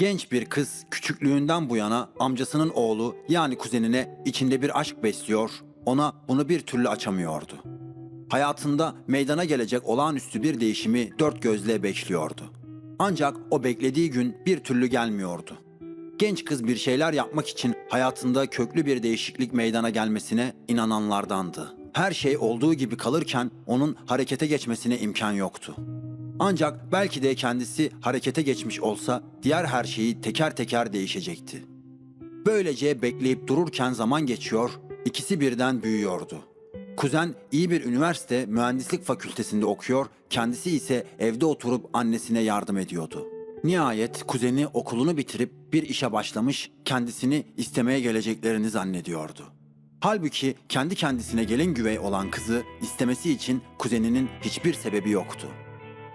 Genç bir kız küçüklüğünden bu yana amcasının oğlu yani kuzenine içinde bir aşk besliyor, ona bunu bir türlü açamıyordu. Hayatında meydana gelecek olağanüstü bir değişimi dört gözle bekliyordu. Ancak o beklediği gün bir türlü gelmiyordu. Genç kız bir şeyler yapmak için hayatında köklü bir değişiklik meydana gelmesine inananlardandı. Her şey olduğu gibi kalırken onun harekete geçmesine imkan yoktu. Ancak belki de kendisi harekete geçmiş olsa diğer her şeyi teker teker değişecekti. Böylece bekleyip dururken zaman geçiyor, ikisi birden büyüyordu. Kuzen iyi bir üniversite mühendislik fakültesinde okuyor, kendisi ise evde oturup annesine yardım ediyordu. Nihayet kuzeni okulunu bitirip bir işe başlamış, kendisini istemeye geleceklerini zannediyordu. Halbuki kendi kendisine gelin güvey olan kızı istemesi için kuzeninin hiçbir sebebi yoktu.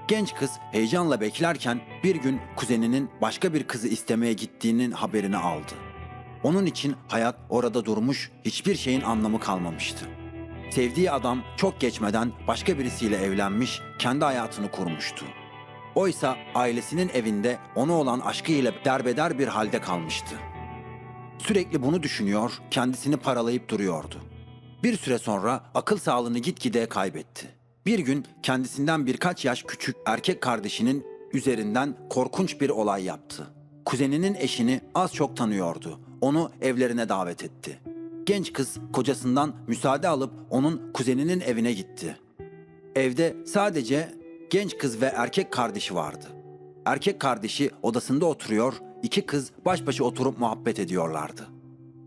Genç kız heyecanla beklerken bir gün kuzeninin başka bir kızı istemeye gittiğinin haberini aldı. Onun için hayat orada durmuş, hiçbir şeyin anlamı kalmamıştı. Sevdiği adam çok geçmeden başka birisiyle evlenmiş, kendi hayatını kurmuştu. Oysa ailesinin evinde ona olan aşkıyla derbeder bir halde kalmıştı. Sürekli bunu düşünüyor, kendisini paralayıp duruyordu. Bir süre sonra akıl sağlığını gitgide kaybetti. Bir gün kendisinden birkaç yaş küçük erkek kardeşinin üzerinden korkunç bir olay yaptı. Kuzeninin eşini az çok tanıyordu. Onu evlerine davet etti. Genç kız kocasından müsaade alıp onun kuzeninin evine gitti. Evde sadece genç kız ve erkek kardeşi vardı. Erkek kardeşi odasında oturuyor, iki kız baş başa oturup muhabbet ediyorlardı.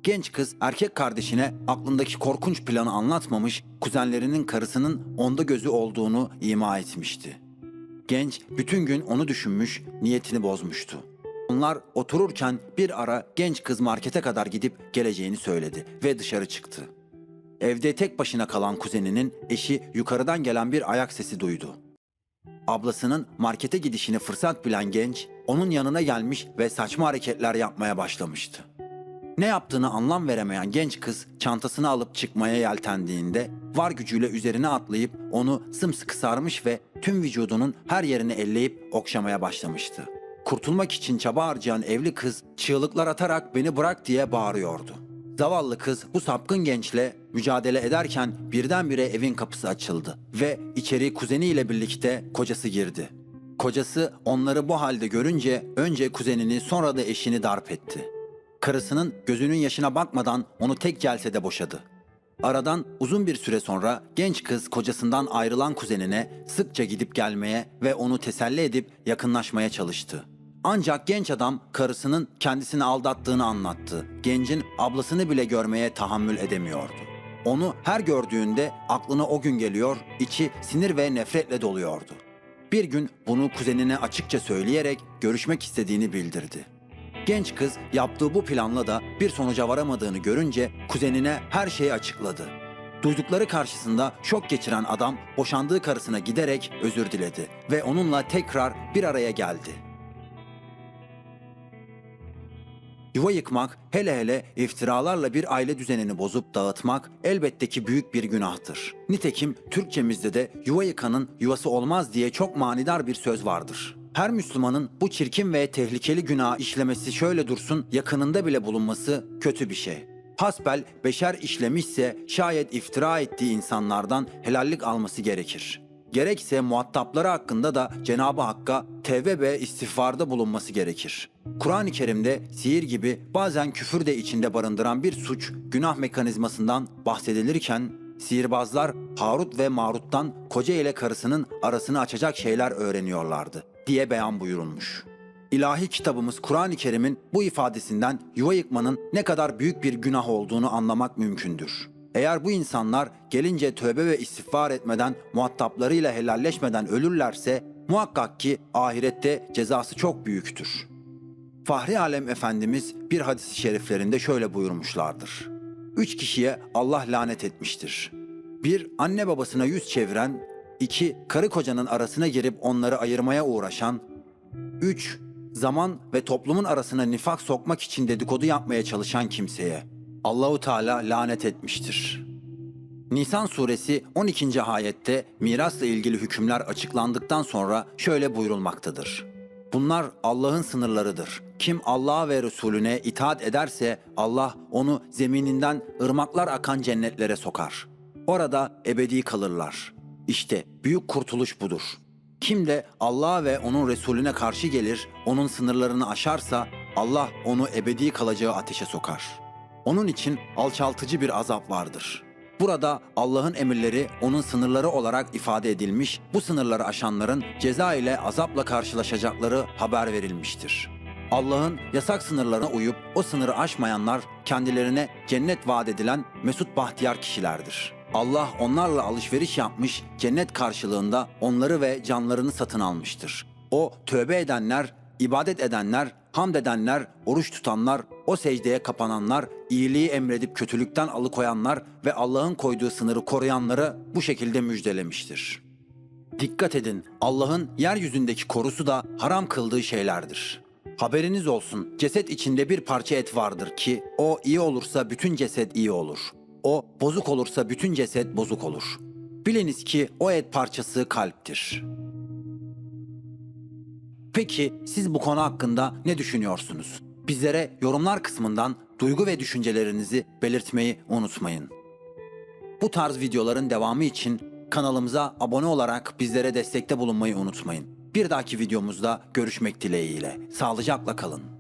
Genç kız erkek kardeşine aklındaki korkunç planı anlatmamış, kuzenlerinin karısının onda gözü olduğunu ima etmişti. Genç bütün gün onu düşünmüş, niyetini bozmuştu. Onlar otururken bir ara genç kız markete kadar gidip geleceğini söyledi ve dışarı çıktı. Evde tek başına kalan kuzeninin eşi yukarıdan gelen bir ayak sesi duydu. Ablasının markete gidişini fırsat bilen genç onun yanına gelmiş ve saçma hareketler yapmaya başlamıştı. Ne yaptığını anlam veremeyen genç kız çantasını alıp çıkmaya yeltendiğinde var gücüyle üzerine atlayıp onu sımsıkı sarmış ve tüm vücudunun her yerini elleyip okşamaya başlamıştı. Kurtulmak için çaba harcayan evli kız çığlıklar atarak beni bırak diye bağırıyordu. Zavallı kız bu sapkın gençle mücadele ederken birdenbire evin kapısı açıldı ve içeri kuzeniyle birlikte kocası girdi. Kocası onları bu halde görünce önce kuzenini sonra da eşini darp etti. Karısının gözünün yaşına bakmadan onu tek celsede boşadı. Aradan uzun bir süre sonra genç kız kocasından ayrılan kuzenine sıkça gidip gelmeye ve onu teselli edip yakınlaşmaya çalıştı. Ancak genç adam karısının kendisini aldattığını anlattı. Gencin ablasını bile görmeye tahammül edemiyordu. Onu her gördüğünde aklına o gün geliyor, içi sinir ve nefretle doluyordu. Bir gün bunu kuzenine açıkça söyleyerek görüşmek istediğini bildirdi. Genç kız yaptığı bu planla da bir sonuca varamadığını görünce kuzenine her şeyi açıkladı. Duydukları karşısında şok geçiren adam boşandığı karısına giderek özür diledi ve onunla tekrar bir araya geldi. Yuva yıkmak, hele hele iftiralarla bir aile düzenini bozup dağıtmak elbette ki büyük bir günahtır. Nitekim Türkçemizde de yuva yıkanın yuvası olmaz diye çok manidar bir söz vardır. Her Müslümanın bu çirkin ve tehlikeli günah işlemesi şöyle dursun yakınında bile bulunması kötü bir şey. Hasbel beşer işlemişse şayet iftira ettiği insanlardan helallik alması gerekir. Gerekse muhatapları hakkında da Cenab-ı Hakk'a tevbe ve istiğfarda bulunması gerekir. Kur'an-ı Kerim'de sihir gibi bazen küfür de içinde barındıran bir suç, günah mekanizmasından bahsedilirken sihirbazlar Harut ve Marut'tan koca ile karısının arasını açacak şeyler öğreniyorlardı diye beyan buyurulmuş. İlahi kitabımız Kur'an-ı Kerim'in bu ifadesinden yuva yıkmanın ne kadar büyük bir günah olduğunu anlamak mümkündür. Eğer bu insanlar gelince tövbe ve istiğfar etmeden, muhataplarıyla helalleşmeden ölürlerse muhakkak ki ahirette cezası çok büyüktür. Fahri Alem Efendimiz bir hadis-i şeriflerinde şöyle buyurmuşlardır. Üç kişiye Allah lanet etmiştir. Bir, anne babasına yüz çeviren, iki, karı kocanın arasına girip onları ayırmaya uğraşan, üç, zaman ve toplumun arasına nifak sokmak için dedikodu yapmaya çalışan kimseye Allahu Teala lanet etmiştir. Nisan suresi 12. ayette mirasla ilgili hükümler açıklandıktan sonra şöyle buyurulmaktadır. Bunlar Allah'ın sınırlarıdır. Kim Allah'a ve Resulüne itaat ederse Allah onu zemininden ırmaklar akan cennetlere sokar. Orada ebedi kalırlar. İşte büyük kurtuluş budur. Kim de Allah'a ve onun Resulüne karşı gelir, onun sınırlarını aşarsa Allah onu ebedi kalacağı ateşe sokar. Onun için alçaltıcı bir azap vardır. Burada Allah'ın emirleri onun sınırları olarak ifade edilmiş, bu sınırları aşanların ceza ile azapla karşılaşacakları haber verilmiştir. Allah'ın yasak sınırlarına uyup o sınırı aşmayanlar kendilerine cennet vaat edilen mesut bahtiyar kişilerdir. Allah onlarla alışveriş yapmış, cennet karşılığında onları ve canlarını satın almıştır. O tövbe edenler, ibadet edenler, hamd edenler, oruç tutanlar, o secdeye kapananlar, iyiliği emredip kötülükten alıkoyanlar ve Allah'ın koyduğu sınırı koruyanları bu şekilde müjdelemiştir. Dikkat edin, Allah'ın yeryüzündeki korusu da haram kıldığı şeylerdir. Haberiniz olsun, ceset içinde bir parça et vardır ki o iyi olursa bütün ceset iyi olur. O bozuk olursa bütün ceset bozuk olur. Biliniz ki o et parçası kalptir. Peki siz bu konu hakkında ne düşünüyorsunuz? Bizlere yorumlar kısmından duygu ve düşüncelerinizi belirtmeyi unutmayın. Bu tarz videoların devamı için kanalımıza abone olarak bizlere destekte bulunmayı unutmayın. Bir dahaki videomuzda görüşmek dileğiyle. Sağlıcakla kalın.